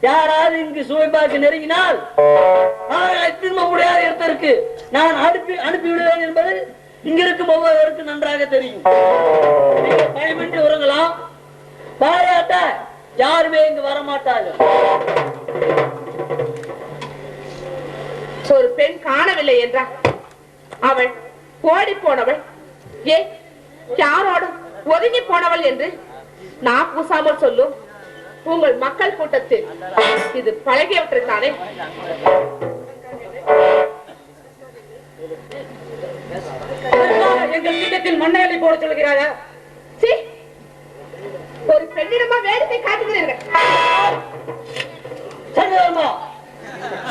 யாராவது இங்கு சுவை பார்க்க நெருங்கினால் திரும்ப முடியாத இடத்திற்கு நான் அனுப்பி அனுப்பி விடுவேன் என்பது இங்க இருக்கும் ஒவ்வொருவருக்கும் நன்றாக தெரியும். பயமின்றி உறங்கலாம். பாராட்ட யாருமே இங்கு வரமாட்டார்கள். ஒரு பெண் காணவில்லை என்றா? அவள் ஓடி போனவள். ஏ யாரோடும் ஒதுங்கி போனவள் என்று நான் பூசாமல் சொல்லும். உங்கள் மக்கள் கூட்டத்தில். இது பழகியவற்றைத்தானே எங்கள் திட்டத்தில் மண்ணையலை போட சொல்கிறாயா சீ! ஒரு பெண்ணிடமா வேடிக்கை காட்டுகிறீர்கள்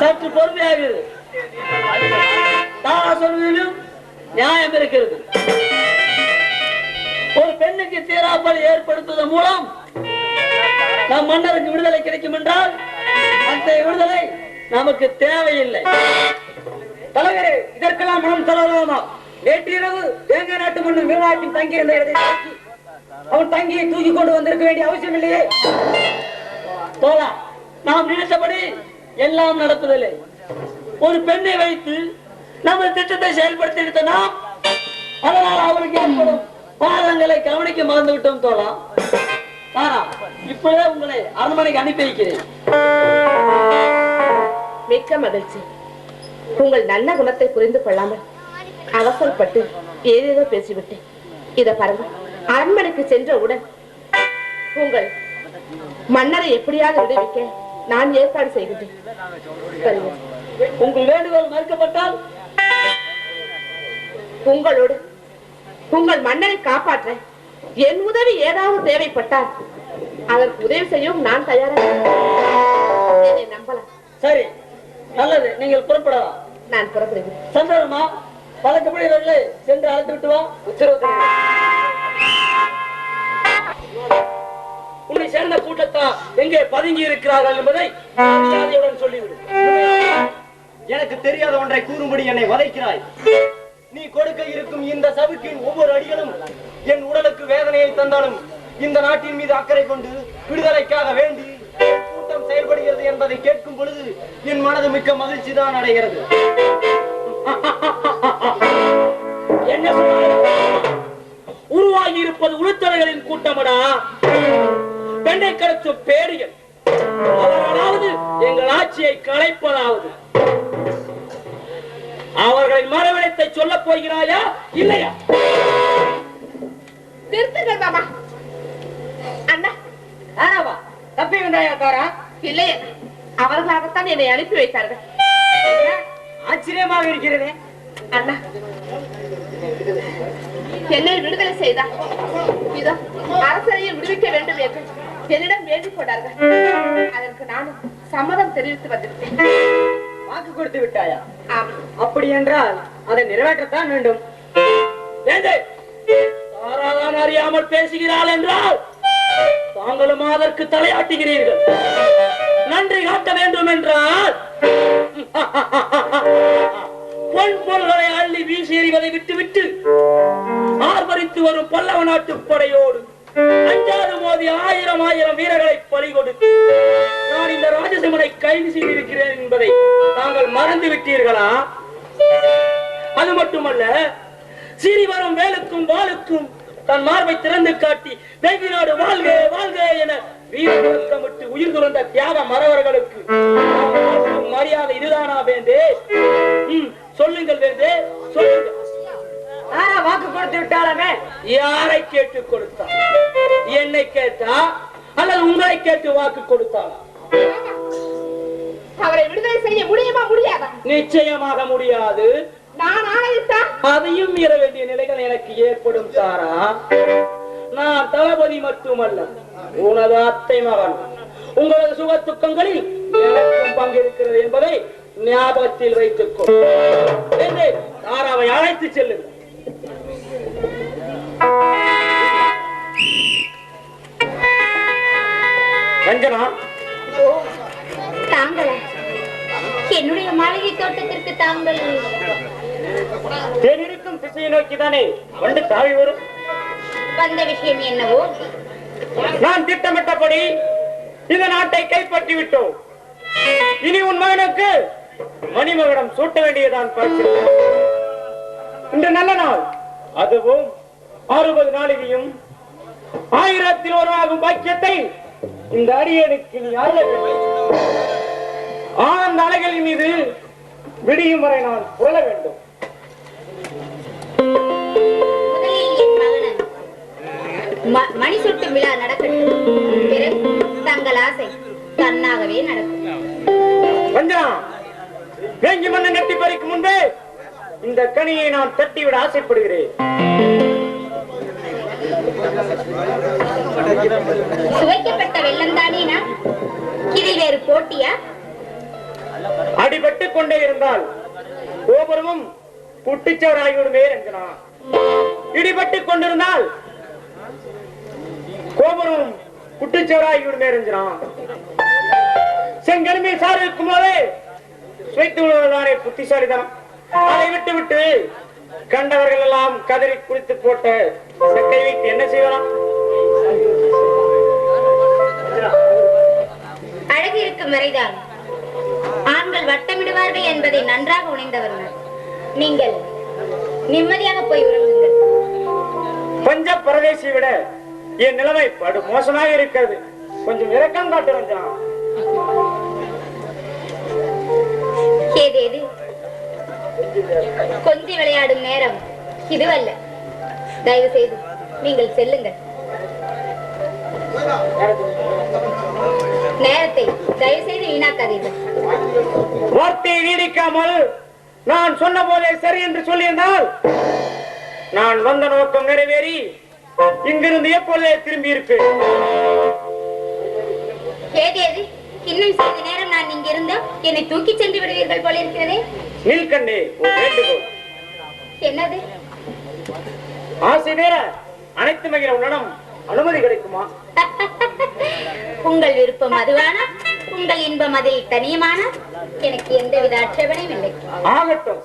சற்று பொறுமையாகிறது நான் சொல்வதிலும் நியாயம் இருக்கிறது. ஒரு பெண்ணுக்கு தீராப்பல் ஏற்படுத்துவதன் மூலம் நம் மன்னருக்கு விடுதலை கிடைக்கும் என்றால் அந்த விடுதலை நமக்கு தேவையில்லை. தலைவரே இதற்கெல்லாம் மனம் செலவலாமா நேற்றிரவு தேங்காய் நாட்டு மன்னன் வீரநாட்டின் தங்கியிருந்த இடத்தை அவன் தங்கியை தூக்கி கொண்டு வந்திருக்க வேண்டிய அவசியம் இல்லையே? தோழா நாம் நினைச்சபடி எல்லாம் நடப்பதில்லை. ஒரு பெண்ணை வைத்து நம்ம திட்டத்தை செயல்படுத்தி எடுத்த நாம் அதனால் அவருக்கு ஏற்படும் பாதங்களை கவனிக்க மறந்து விட்டோம் தோழா. ஆனா இப்பவே உங்களை அரண்மனைக்கு அனுப்பி வைக்கிறேன். மிக்க மகிழ்ச்சி. உங்கள் நல்ல குணத்தை புரிந்து கொள்ளாமல் அவசரப்பட்டு ஏதேதோ பேசிவிட்டேன். இத பாருங்க அரண்மனைக்கு சென்றவுடன் உங்கள் மன்னரை எப்படியாவது விடுவிக்க நான் ஏற்பாடு செய்கின்றேன். உங்கள் வேண்டுகோள் மறுக்கப்பட்டால்? உங்களோடு உங்கள் மன்னரை காப்பாற்ற என் உதவி ஏதாவது தேவைப்பட்டால் அதற்கு உதவி செய்யவும் நான் தயாராக நம்பலாம் சரி நல்லது. நீங்கள் புறப்படலாம். நான் புறப்படுகிறேன். சந்தோஷமா? பழக்கப்படி இவர்களை சென்று அழைத்து விட்டு வா. உத்தரவு. உன்னை சேர்ந்த கூட்டத்தார் எங்கே பதுங்கி இருக்கிறார்கள் என்பதை சொல்லிவிடு. எனக்கு தெரியாத ஒன்றை கூறும்படி என்னை வதைக்கிறாய். நீ கொடுக்க இருக்கும் இந்த சவுக்கின் ஒவ்வொரு அடிகளும் என் உடலுக்கு வேதனையை தந்தாலும் இந்த நாட்டின் மீது அக்கறை கொண்டு விடுதலைக்காக வேண்டி கூட்டம் செயல்படுகிறது என்பதை கேட்கும் பொழுது என் மனது மிக்க மகிழ்ச்சி தான் அடைகிறது. என்ன உருவாகி இருப்பது உளுத்தலைகளின் கூட்டமடா? பெண்ணை கடத்தும் பேரியல் அவர்களாவது எங்கள் ஆட்சியை கலைப்பதாவது. அவர்களின் மரவிடத்தை சொல்லப் போகிறாயா இல்லையா? நிறுத்துங்கள் மாமா. அண்ணா. ஆனாவா தப்பி வந்தாயா தாரா? இல்லை அண்ணா. அவர்களாகத்தான் என்னை அனுப்பி வைத்தார்கள். ஆச்சரியமாக இருக்கிறதே. அண்ணா. என்னை விடுதலை செய்தார் இதோ அரசரையும் விடுவிக்க வேண்டும் என்று என்னிடம் வேண்டிக் கொண்டார்கள். அதற்கு நானும் சம்மதம் தெரிவித்து வந்துவிட்டேன் வாக்கு கொடுத்து விட்டாயா? அப்படி என்றால் அதை நிறைவேற்றத்தான் வேண்டும். தாராதான் அறியாமல் பேசுகிறாள் என்றால் தாங்களும் அதற்கு தலையாட்டுகிறீர்கள். நன்றி காட்ட வேண்டும் என்றால் பொன் பொருள்களை அள்ளி வீசி எறிவதை விட்டுவிட்டு ஆர்வரித்து வரும் பல்லவ நாட்டு படையோடு அஞ்சாது மோதி ஆயிரம் ஆயிரம் வீரர்களை பலி கொடுத்து நான் இந்த ராஜசிம்மனை கைது செய்திருக்கிறேன் என்பதை தாங்கள் மறந்து விட்டீர்களா? அது மட்டுமல்ல சீறி வேலுக்கும் வாளுக்கும் தன் மார்பை திறந்து காட்டி வெங்கி நாடு வாழ்க வாழ்க என வீர முழக்கமிட்டு உயிர் துறந்த தியாக மறவர்களுக்கு மரியாதை இதுதானா வேண்டே சொல்லுங்கள் வேண்டே சொல்லுங்கள். வாக்கு கொடுத்து விட்டாலுமே? யாரை கேட்டு கொடுத்தா என்னை கேட்டா? அல்லது உங்களை கேட்டு வாக்கு கொடுத்தாளா அவரை விடுதலை செய்ய முடியுமா முடியாதா? நிச்சயமாக முடியாது. நான் ஆணையிட்டால் அதையும் மீற வேண்டிய நிலைகள் எனக்கு ஏற்படும் தாரா. நான் தளபதி மட்டுமல்ல உனது அத்தை மகன். உங்களது சுக துக்கங்களில் எனக்கும் பங்கு இருக்கிறது என்பதை ஞாபகத்தில் வைத்துக் கொள் என்று தாராவை அழைத்து செல்லுங்கள். ரஞ்சனா? தாங்களா? என்னுடைய மாளிகை தோட்டத்திற்கு தாங்கள் தேனிருக்கும் திசையை நோக்கிதானே வந்து தாவி வரும். வந்த விஷயம் என்னவோ? நான் திட்டமிட்டபடி இந்த நாட்டை கைப்பற்றி விட்டோம். இனி உன் மகனுக்கு மணிமகடம் சூட்ட வேண்டியதான் பார்க்கிறேன். இன்று நல்ல நாள். அதுவும் அறுபது நாளிகையும் ஆயிரத்தில் ஒருவாகும் பாக்கியத்தை இந்த அடியனுக்கு நீ அருள ஆனந்த அலைகளின் மீது விடியும் வரை நான் புரள வேண்டும். மணி சுட்டும் விழா நடக்கட்டும். பிறகு தங்கள் ஆசை தன்னாகவே நடக்கும். வேங்கி மண்ணை நெட்டி பறிக்கும் முன்பே இந்த கனியை நான் தட்டிவிட ஆசைப்படுகிறேன். சுவைக்கப்பட்ட வெள்ளம் தானேனா இதில் வேறு போட்டியா? அடிபட்டு கொண்டே இருந்தால் கோபுரமும் குட்டிச்சவராகிவிடுமே ரஞ்சனா இடிபட்டு கொண்டிருந்தால் கோபுரமும் குட்டிச்சவராகிவிடுமே ரஞ்சனா செங்கருமி சார் இருக்கும் போதே சுவைத்து விடுவதுதானே புத்திசாலிதான் அதை விட்டு விட்டு கண்டவர்கள் எல்லாம் கதறி குளித்து போட்ட செக்கை வைத்து என்ன செய்யலாம்? அழகு இருக்கும் வரைதான். ஆண்கள் வட்டமிடுவார்கள் என்பதை நன்றாக உணர்ந்தவர்கள். நீங்கள் நிம்மதியாக போய் பஞ்ச பரதேசி விட என் நிலைமை படு மோசமாக இருக்கிறது. கொஞ்சம் இரக்கம் காட்டு ரஞ்சனா. ஏது ஏது கொஞ்சி விளையாடும் நேரம் இதுவல்ல. தயவு செய்து நீங்கள் செல்லுங்கள். நேரத்தை தயவு செய்து வீணாக்காதீர்கள். வார்த்தையை நீடிக்காமல் நான் சொன்ன போதே சரி என்று சொல்லியிருந்தால் நான் வந்த நோக்கம் நிறைவேறி இங்கிருந்து எப்பொழுதே திரும்பி இருப்பேன். ஏது ஏது? இன்னும் சிறிது நேரம் நான் இங்க இருந்தா என்னை தூக்கி சென்று விடுவீர்கள் போல இருக்கிறதே. நீல்கண்ணே என்னது? ஆசை வேற அனைத்து மகிழ உன்னிடம் அனுமதி கிடைக்குமா? உங்கள் விருப்பம் அதுவானா? உங்கள் இன்பம் அதில் தனியமானா? எனக்கு எந்தவித ஆட்சேபனையும் இல்லை. ஆகட்டும்.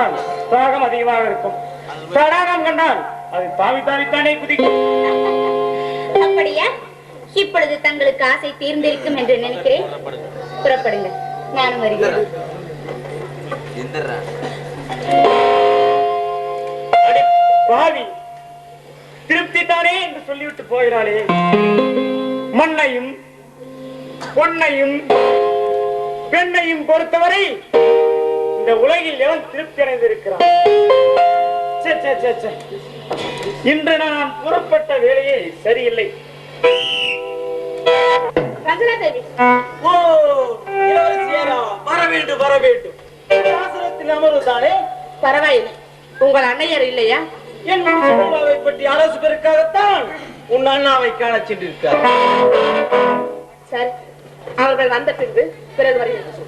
தான் தாகம் அதிகமாக இருக்கும். தடாகம் கண்டால் அது தாவி தாவித்தானே குதிக்கும். அப்படியா? இப்பொழுது தங்களுக்கு ஆசை தீர்ந்திருக்கும் என்று நினைக்கிறேன். புறப்படுங்க. நானும் வருகிறேன். அடி பாவி. திருப்தி தானே என்று சொல்லிவிட்டு போகிறாளே. மண்ணையும் பொன்னையும் பெண்ணையும் பொறுத்தவரை இந்த உலகில் எவன் திருப்தி அடைந்திருக்கிறான். இன்று நான் புறப்பட்ட வேலையே சரியில்லை. ஓ இளவரசியாரா வர வேண்டும் வர வேண்டும். ஆசனத்தில் அமர்வுதானே பரவாயில்லை. உங்கள் அன்னையர் இல்லையா? என் சுற்றுலாவை பற்றி ஆலோசிப்பதற்காகத்தான் உன் அண்ணாவை காணச் சென்றிருக்கார் சரி அவர்கள் வந்த பின்பு பிறகு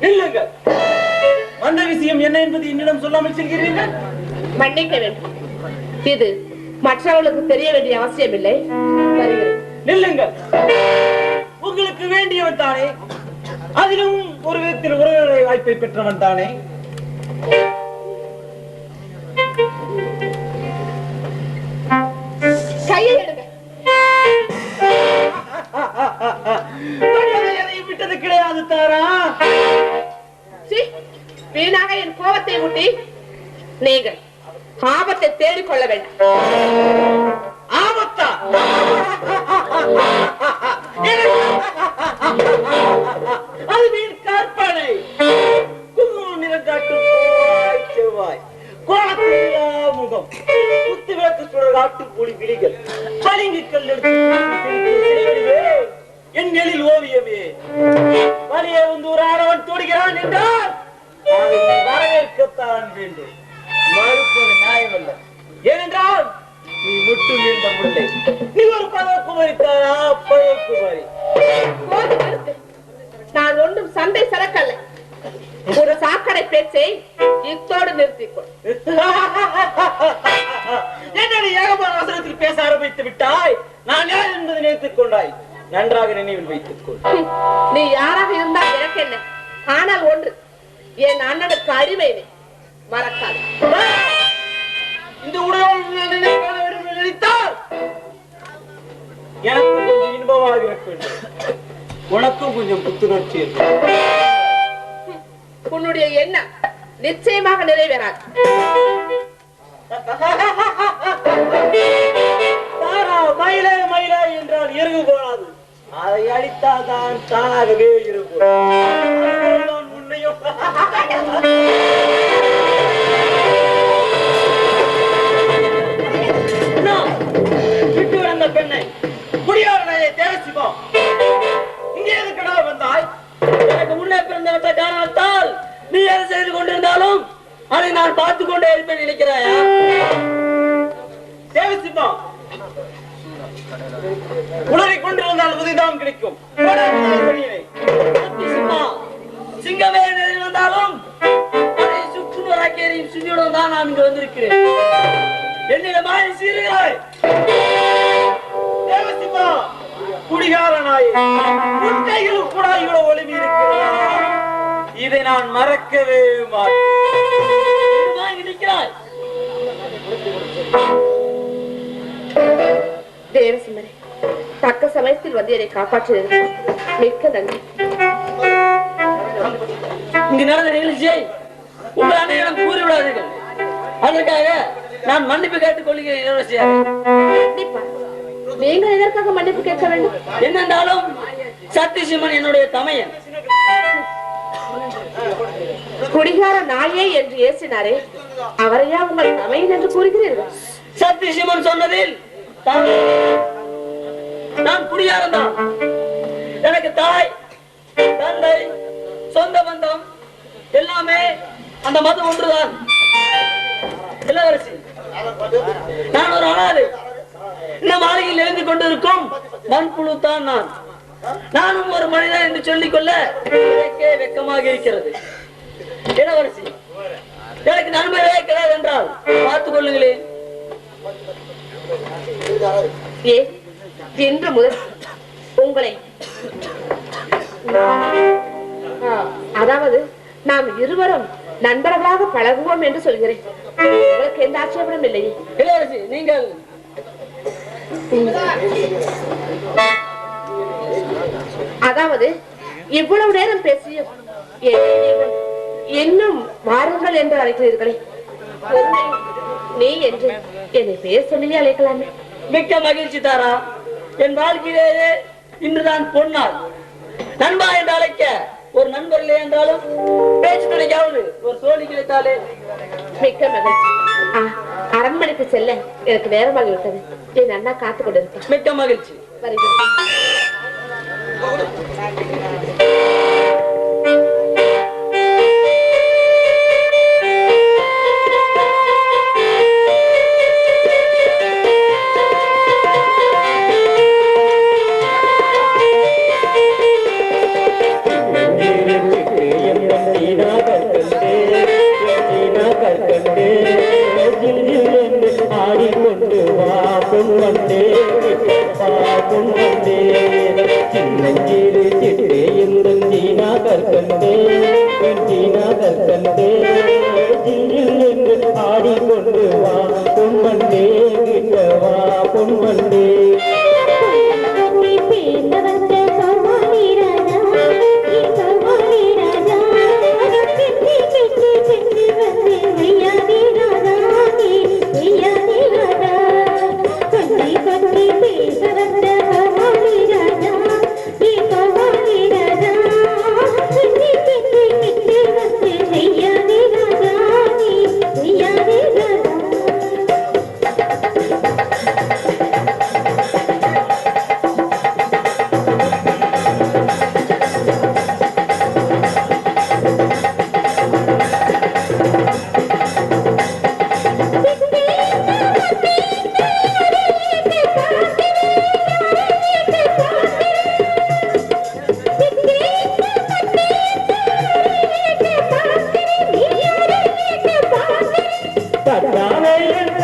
நில்லுங்கள். வந்த விஷயம் என்ன என்பது என்னிடம் சொல்லாமல் செல்கிறீர்கள்? மன்னிக்க வேண்டும் இது மற்றவர்களுக்கு தெரிய வேண்டிய அவசியம் இல்லை நில்லுங்கள். உங்களுக்கு வேண்டியவன் தானே? அதிலும் ஒரு விதத்தில் உறவுகளை வாய்ப்பை பெற்றவன் தானே? நீ முட்டு நீண்ட முல்லை. நீ ஒரு போது நிறுத்து. நான் ஒன்றும் சண்டை சரக்கல்ல. ஒரு சாக்கடை பேச்சை இத்தோடு நிறுத்திக்கொள். என்னடி ஏகமான அவசரத்தில் பேச ஆரம்பித்து விட்டாய்? நான் யார் என்பதை நினைத்துக் கொண்டாய்? நன்றாக நினைவில் வைத்துக் கொள் நீ யாராக இருந்தால் எனக்கு என்ன? ஆனால் ஒன்று என் அண்ணனுக்கு நீ மறக்காது. இந்த உடல் என்று நினைத்தால் எனக்கு கொஞ்சம் இன்பமாக இருக்க வேண்டும் உனக்கும் கொஞ்சம் புத்துணர்ச்சி இருக்கும். உன்னுடைய எண்ணம் நிச்சயமாக நிறைவேறாது. மயிலே மயிலே என்றால் இறகு போனாது அதை அழித்தால் தான் தானாகவே இருக்கும். என்னிடமாய் சீருகிறாய் தேவசிம்மா குடிகார நாய் உன் கையில் கூட இவ்வளவு ஒளிவி இருக்கிறதா இதை நான் மறக்கவே மாட்டேன். தக்க சமயத்தில் வந்து என்னை காப்பாற்றியது மிக்க நன்றி. இங்கு நடந்த நிகழ்ச்சியை உங்கள் அன்னையிடம் கூறிவிடாதீர்கள். அதற்காக நான் மன்னிப்பு கேட்டுக் கொள்கிறேன் இளவரசியார் நீங்கள் எதற்காக மன்னிப்பு கேட்க வேண்டும்? என்னென்றாலும் சத்திசிம்மன் என்னுடைய தமையன். குடிகார நாயே என்று ஏசினாரே அவரையா உங்கள் தமையன் என்று கூறுகிறீர்கள்? சத்திசிம்மன் சொன்னதில் நான் குடியாரன் தான். எனக்கு தாய் தந்தை சொந்த பந்தம் எல்லாமே அந்த மதம் ஒன்றுதான். இளவரசி. நான் ஒரு அனாதை. இந்த மாளிகையில் எழுந்து கொண்டிருக்கும் மண்புழு தான் நான். நானும் ஒரு மனிதன் என்று சொல்லிக் கொள்ள வெக்கமாக இருக்கிறது. இளவரசி எனக்கு நண்பரே கிடையாது என்றால் பார்த்துக் கொள்ளுங்களேன். என்று முதல் உங்களை அதாவது நாம் இருவரும் நண்பர்களாக பழகுவோம் என்று சொல்கிறேன். உங்களுக்கு எந்த ஆட்சேபனும் இல்லையே இளவரசி நீங்கள். அதாவது இவ்வளவு நேரம் பேசியும் இன்னும் வாருங்கள் என்று அழைக்கிறீர்களே. நீ என்று என்னை பேர் சொல்லி அழைக்கலாமே. மிக்க மகிழ்ச்சி தாரா. என் வாழ்க்கையிலேயே இன்றுதான் பொன்னாள். நண்பா என்று அழைக்க ஒரு நண்பர் இல்லை என்றாலும் பேச்சு துணைக்காவது ஒரு தோழி கிடைத்தாலே மிக்க மகிழ்ச்சி. அரண்மனைக்கு செல்ல. எனக்கு நேரமாகி விட்டது என் அண்ணா காத்து கொண்டிருப்பான் மிக்க மகிழ்ச்சி. வருகிறேன்.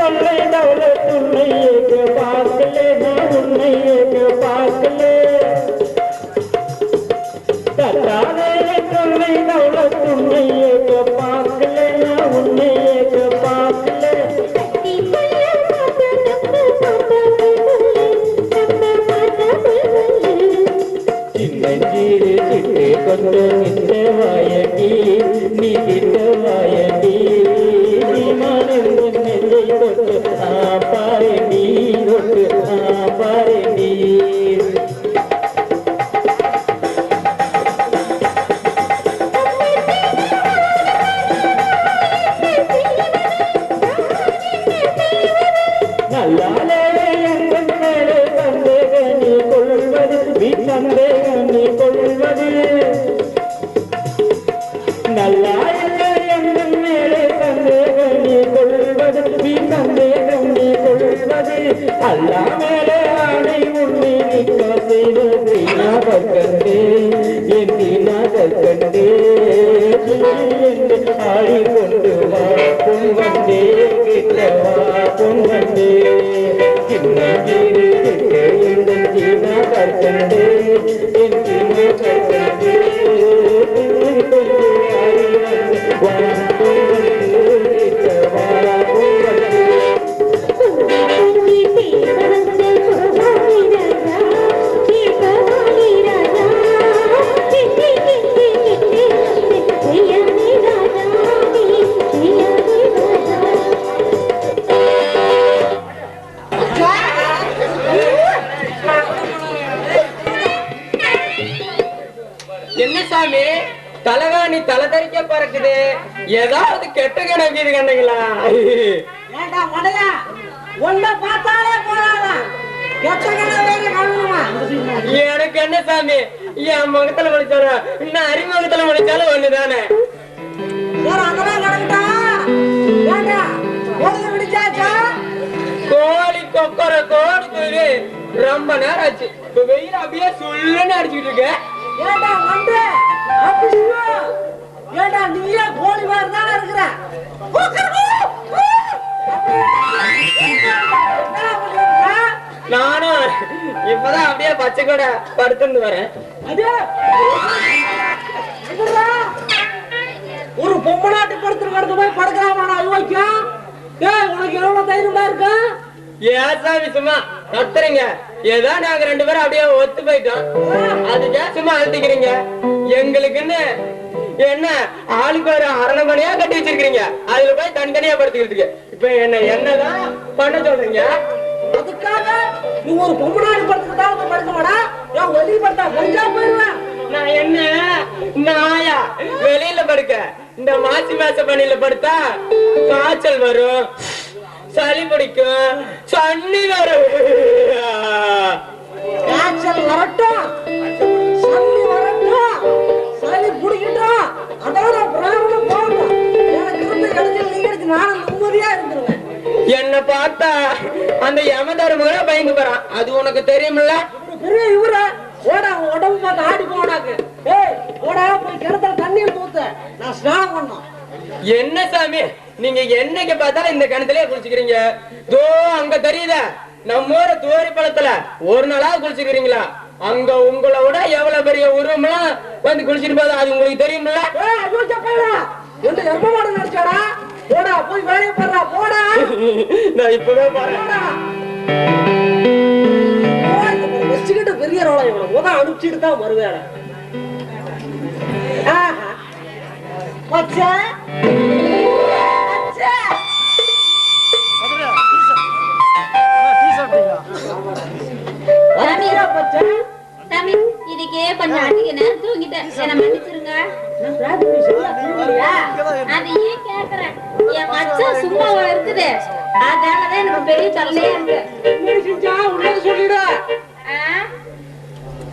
என் சொல்லை ரொம்ப நேரம் ஆச்சு. இப்ப வெயில் அப்படியே சொல்லுன்னு அடிச்சுட்டு இருக்க. ஏண்டா வந்து ஏண்டா நீயே கோழி தானே இருக்கிற? நானும் இப்பதான் அப்படியே பச்சை கூட படுத்துட்டு வரேன். ஒரு பொம்மை நாட்டு படுத்துட்டு கடந்து போய் படுக்கிறான் ஐயோக்கியம் ஏய் உனக்கு எவ்வளவு தைரியமா இருக்கு? ஏன் சாமி சும்மா நடத்துறீங்க ஏதோ நாங்க ரெண்டு பேரும் அப்படியே ஒத்து போயிட்டோம். அதுக்கே சும்மா அழுத்திக்கிறீங்க. எங்களுக்குன்னு என்ன ஆளுக்கு ஒரு அரணை மணியா கட்டி வச்சிருக்கீங்க அதுல போய் தனித்தனியா படுத்துக்கிறதுக்கு இப்ப என்ன என்னதான் பண்ண சொல்றீங்க? அதுக்காக நீ ஒரு பொம்மனாடி படத்துக்கு தான் வந்து படுக்க மாடா ஏன் வெளியே படுத்தா கொஞ்சம் போயிருவேன். நான் என்ன? நாயா? வெளியில படுக்க. இந்த மாசி மாச பணியில படுத்தா காய்ச்சல் வரும். சளி பிடிக்கும் சன்னி வரும் காய்ச்சல் வரட்டும் சளி வரட்டும் சளி பிடிக்கட்டும் அதோட பிராணம் போகணும் எனக்கு இருந்த இடத்துல நீ எடுத்து நானும் நிம்மதியா இருந்துருவேன். என்ன பார்த்தா அந்த யம தர்மங்கள பயந்து போறான். அது உனக்கு தெரியுமில்ல? பெரிய இவரு. ஓடா உடம்பு பார்த்து ஆடி போனாக்கு ஏய் ஓடா போய் கிணத்துல தண்ணியில் ஊத்து. நான் ஸ்நானம் பண்ணோம் என்ன சாமி? நீங்க என்னைக்கு பார்த்தாலும் இந்த கிணத்துலயே குளிச்சுக்கிறீங்க? தோ அங்க தெரியுதா? நம்ம ஊர தோரி பழத்துல ஒரு நாளா குளிச்சுக்கிறீங்களா? அங்க உங்களை விட எவ்வளவு பெரிய உருவம்லாம் வந்து குளிச்சிட்டு போது அது உங்களுக்கு மாடு நினைச்சாடா போடா போய் வேலையை பாடுறா. போடா. நான் இப்பவே வச்சுக்கிட்டு பெரிய ரோலா இவனை அனுப்பிச்சிட்டு தான் வருவேன். இதுக்கே கொஞ்சம் நேரம் தூங்கிட்டேன். என்ன மன்னிச்சிருங்க? அது ஏன் கேக்குறேன். என் மச்சான் சும்மாவா இருக்குது? அதனாலதான் எனக்கு பெரிய தொல்லையா இருக்கு?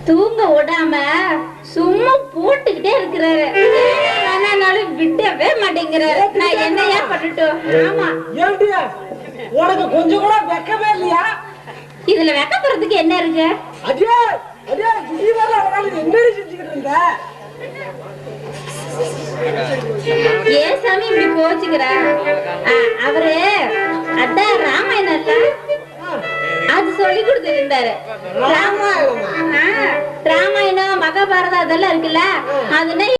தூங்க விடாம சும்மா போட்டுக்கிட்டே இருக்கிறாரு. வேணாலும் விடவே மாட்டேங்கிறாரு. நான் என்னையா பண்ணட்டும்? ஆமா. உனக்கு கொஞ்சம் கூட வெக்கமே இல்லையா? இதுல வெக்கப்படுறதுக்கு என்ன இருக்கு? அஜே அஜே நீ வேற அவனால என்னடி செஞ்சுக்கிட்டு இருந்த? ஏன் சாமி இப்படி கோச்சுக்கிற? அவரு அதான் ராமாயணம் இல்ல அது சொல்லி கொடுத்துருந்தாரு. ராமாயணமா? ராமாயணம் மகாபாரதம் அதெல்லாம் இருக்குல்ல? அதுனா